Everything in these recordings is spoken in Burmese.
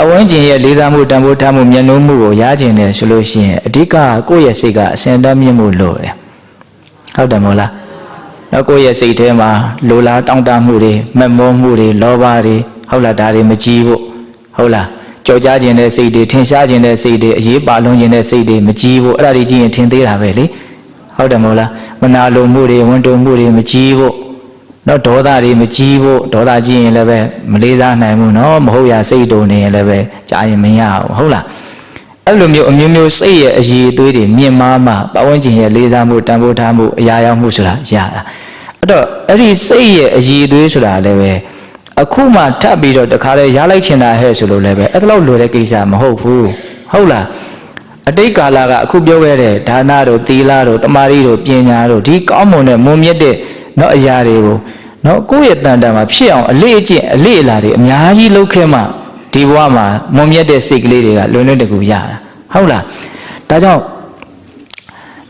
ပတ်ဝန်းကျင်ရဲ့လေးစားမှုတန်ဖိုးထားမှုမျက်နှာမှုကိုရကျင်တယ်ဆိုလို့ရှိရင်အဓိကကိုယ့်ရဲ့စိတ်ကအစင်တမ်းမြင့်မှုလို့တယ်ဟုတ်တယ်မို့လားတော့ကိုယ့်ရဲ့စိတ်ထဲမှာလိုလားတောင့်တမှုတွေမက်မောမှုတွေလောဘတွေဟုတ်လားဒါတွေမကြည့်ဖို့ဟုတ်လားကြော်ကြားခြင်းတဲ့စိတ်တွေထင်ရှားခြင်းတဲ့စိတ်တွေအရေးပါလွန်ခြင်းတဲ့စိတ်တွေမကြည့်ဖို့အဲ့ဒါတွေကြည့်ရင်ထင်သေးတာပဲလေဟုတ်တယ်မို့လားမနာလိုမှုတွေဝန်တုံမှုတွေမကြည့်ဖို့ တော့ဒေါသတွေမကြီးဖို့ဒေါသကြီးရင်လည်းပဲမလေးစားနိုင်ဘူးเนาะမဟုတ်ရစိတ်တုံနေရင်လည်းပဲကြာရင်မရဘူးဟုတ်လားအဲ့လိုမျိုးအမျိုးမျိုးစိတ်ရဲ့အည်အသွေးတွေမြင့်မားမှပတ်ဝန်းကျင်ရဲ့လေးစားမှုတန်ဖိုးထားမှုအရာရောက်မှုဆိုတာရတာအဲ့တော့အဲ့ဒီစိတ်ရဲ့အည်အသွေးဆိုတာလည်းပဲအခုမှထပ်ပြီးတော့တခါလေရလိုက်ချင်တာဟဲ့ဆိုလို့လည်းပဲအဲ့ဒါလောက်လိုတဲ့ကိစ္စမဟုတ်ဘူးဟုတ်လား အတိတ်ကာလကအခုပြောခဲ့တဲ့ဒါနတို့သီလတို့တမာရီတို့ပညာတို့ဒီကောင်းမွန်တဲ့မွန်မြတ်တဲ့เนาะအရာတွေကို နော်ကိုယ့်ရဲ့တန်တန်မှာဖြစ်အောင်အလေးအကျင့်အလေးအလာတွေအများကြီးလုပ်ခဲ့မှဒီဘဝမှာမွန်မြတ်တဲ့စိတ်ကလေးတွေကလွန်လွတ်တကူရတာဟုတ်လားဒါကြောင့်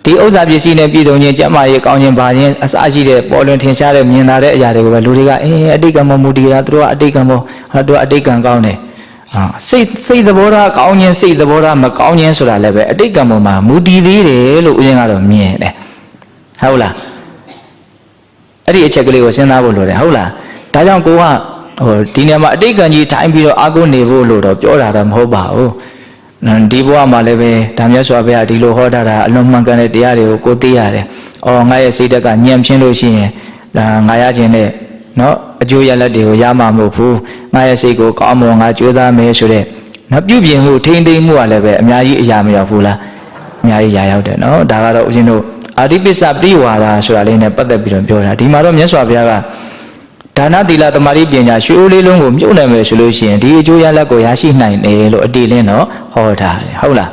ဒီဥစ္စာပစ္စည်းနဲ့ပြည်စုံခြင်းကျမ်းမာရေးကောင်းခြင်းဗာခြင်းအစရှိတဲ့ပေါ်လွင်ထင်ရှားတဲ့မြင်သာတဲ့အရာတွေကိုပဲလူတွေကအင်းအတိတ်ကံမမူတည်တာသူတို့ကအတိတ်ကံမဟာသူကအတိတ်ကံကောင်းတယ်ဟာစိတ်စိတ်သဘောထားကောင်းခြင်းစိတ်သဘောထားမကောင်းခြင်းဆိုတာလည်းပဲအတိတ်ကံပေါ်မှာမူတည်သေးတယ်လို့ဦးဇင်းကတော့မြင်တယ်ဟုတ်လား အဲ့ဒီအချက်ကလေးကိုစဉ်းစားဖို့လိုတယ်ဟုတ်လားဒါကြောင့်ကိုကဟိုဒီနေရာမှာအတိတ်ကံကြီးထိုင်းပြီးတော့အာကုနေဖို့လို့တော့ပြောတာတော့မဟုတ်ပါဘူးဒီဘဝမှာလည်းပဲဒါမြတ်စွာဘုရားဒီလိုဟောထားတာအလုံးမှန်ကန်တဲ့တရားတွေကိုကိုသိရတယ်။အော်ငါရဲ့စိတ်ဓာတ်ကညံ့ဖြင်းလို့ရှိရင်ဒါငါရခြင်းနဲ့နော်အကျိုးရလဒ်တွေကိုရမှာမဟုတ်ဘူး။ငါရဲ့စိတ်ကိုကောင်းမွန်ငါကြိုးစားမယ်ဆိုတဲ့နော်ပြုပြင်မှုထိမ့်သိမ့်မှုကလည်းပဲအများကြီးအရာမရောက်ဘူးလား။အများကြီးရာရောက်တယ်နော်။ဒါကတော့ဦးဇင်းတို့ အာတိပစ္စပရိဝါဒဆိုတာလေးနဲ့ပတ်သက်ပြီးတော့ပြောတာဒီမှာတော့မြတ်စွာဘုရားကဒါနသီလသမာဓိပညာရွှေအိုးလေးလုံးကိုမြုပ်နိုင်မယ်ဆိုလို့ရှိရင်ဒီအကျိုးရလဒ်ကိုရရှိနိုင်တယ်လို့အတိလင်းတော့ဟောထားတယ်ဟုတ်လား